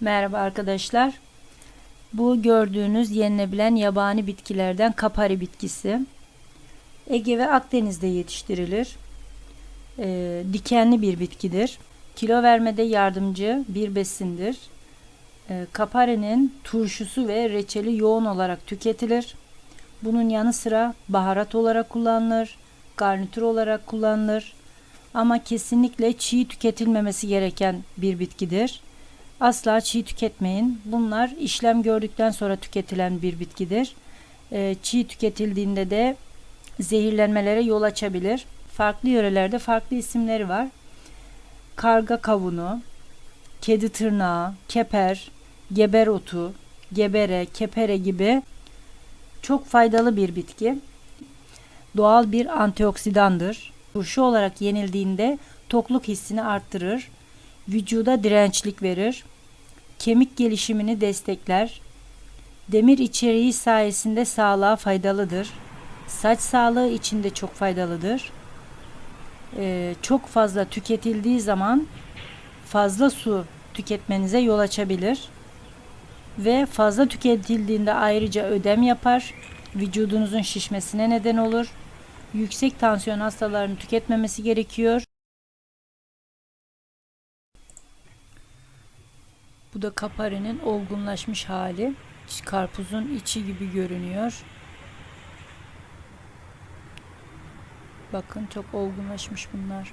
Merhaba arkadaşlar. Bu gördüğünüz yenilebilen yabani bitkilerden kapari bitkisi. Ege ve Akdeniz'de yetiştirilir. Ee, dikenli bir bitkidir. Kilo vermede yardımcı bir besindir. Ee, kaparinin turşusu ve reçeli yoğun olarak tüketilir. Bunun yanı sıra baharat olarak kullanılır, garnitür olarak kullanılır. Ama kesinlikle çiğ tüketilmemesi gereken bir bitkidir. Asla çiğ tüketmeyin. Bunlar işlem gördükten sonra tüketilen bir bitkidir. Ee, çiğ tüketildiğinde de zehirlenmelere yol açabilir. Farklı yörelerde farklı isimleri var. Karga kavunu, kedi tırnağı, keper, geber otu, gebere, kepere gibi çok faydalı bir bitki. Doğal bir antioksidandır. Turşu olarak yenildiğinde tokluk hissini arttırır. Vücuda dirençlik verir. Kemik gelişimini destekler. Demir içeriği sayesinde sağlığa faydalıdır. Saç sağlığı için de çok faydalıdır. Ee, çok fazla tüketildiği zaman fazla su tüketmenize yol açabilir. Ve fazla tüketildiğinde ayrıca ödem yapar. Vücudunuzun şişmesine neden olur. Yüksek tansiyon hastalarının tüketmemesi gerekiyor. Bu da kaparinin olgunlaşmış hali. Karpuzun içi gibi görünüyor. Bakın çok olgunlaşmış bunlar.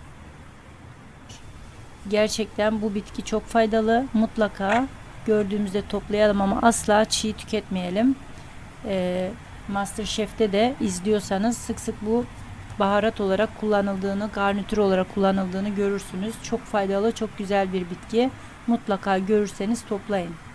Gerçekten bu bitki çok faydalı. Mutlaka gördüğümüzde toplayalım ama asla çiğ tüketmeyelim. Ee, Masterchef'te de izliyorsanız sık sık bu baharat olarak kullanıldığını, garnitür olarak kullanıldığını görürsünüz. Çok faydalı, çok güzel bir bitki. Mutlaka görürseniz toplayın.